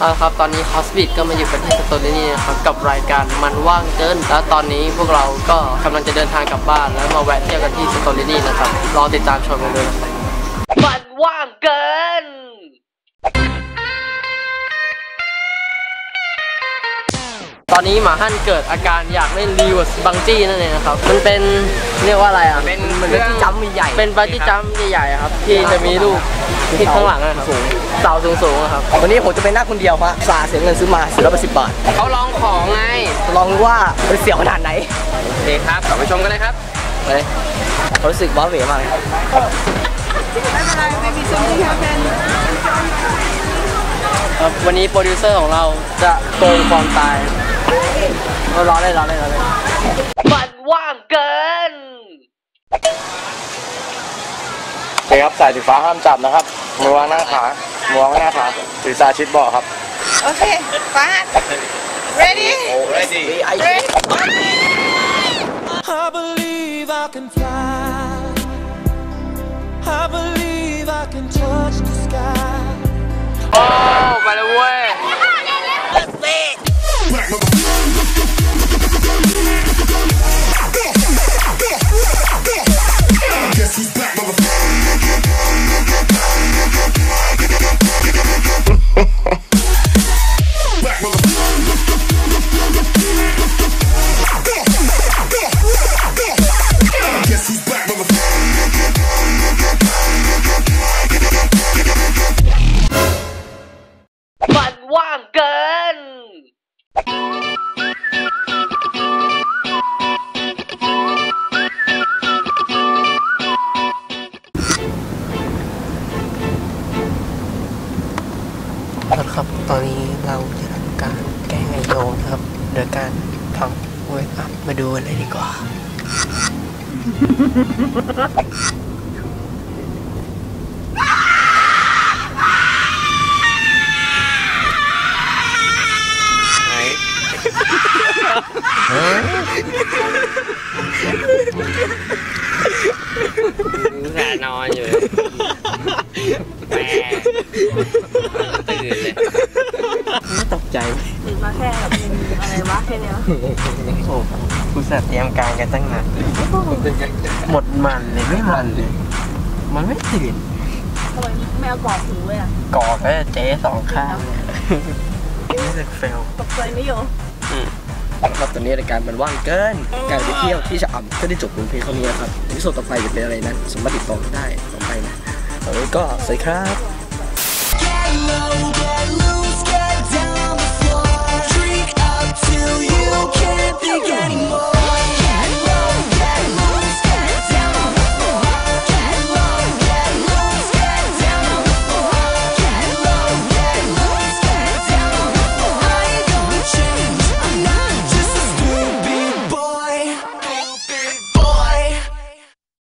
ครับตอนนี้คอสบิดก็มาอยู่ประเทศสตูดิโอนี่นะครับกับรายการมันว่างเกิน แล้วตอนนี้พวกเราก็กำลังจะเดินทางกลับบ้านแล้วมาแวะเที่ยวกันที่สตูดิโอนี่นะครับรอติดตามชมกันด้วยนะครับมันว่างเกิน อนนี้หมาฮั่นเกิดอาการอยากเล่นรีเวิร์สบังจี้นั่นเองนะครับ มันเป็นเรียกว่าอะไรอะ เป็นเหมือนเครื่องที่จัมใหญ่ เป็นบังจี้จัมใหญ่ๆอะครับ ที่จะมีลูกที่ข้างหลังนะครับเสาสูงๆอะครับ วันนี้ผมจะไปนั่งคนเดียวฮะสาเสียเงินซื้อมาซื้อแล้วไปสิบบาท เขาลองของไง ลองดูว่ามันเสียวขนาดไหน โอเคครับกลับไปชมกันเลยครับไปเลยเขารู้สึกว้าเหวมากเลยครับวันนี้โปรดิวเซอร์ของเราจะโกงความตาย เราล้อเลยล้อเลยล้อเลยมันว่างเกินโอเคครับสายสีฟ้าห้ามจับนะครับมือวางหน้าขามือวางหน้าขาศีรษะชิดเบาะครับ Okay, fine. Ready? ready ไอ I believe I can fly. I believe I can touch the sky. ว่างเกิน ครับ ตอนนี้เราจะทำการแก้งไอโยนะครับ โดยการทำเวทอัพมาดูกันเลยดีกว่า แส นอนอยู่แหมตื่นเลยตกใจตื่นมาแค่แบบอะไรวะแค่เนี้ยโอ้คุณสัตว์เตรียมการกันตั้งนานหมดมันเลยไม่มันเลย มันไม่ตื่นทำไมไม่เอากรอบหูเลยอะกอดก็เจ๊สองข้างรู้สึกเฟลตกใจไม่อยู่ ครับตอนนี้รายการมันว่างเกิน การไปเที่ยวที่ชะอำก็ได้จบลงเพียงเท่านี้นะครับอีพิโซดต่อไปจะเป็นอะไรนั้นสามารถติดต่อได้ต่อไปนะตอนนี้ก็สวัสดีครับ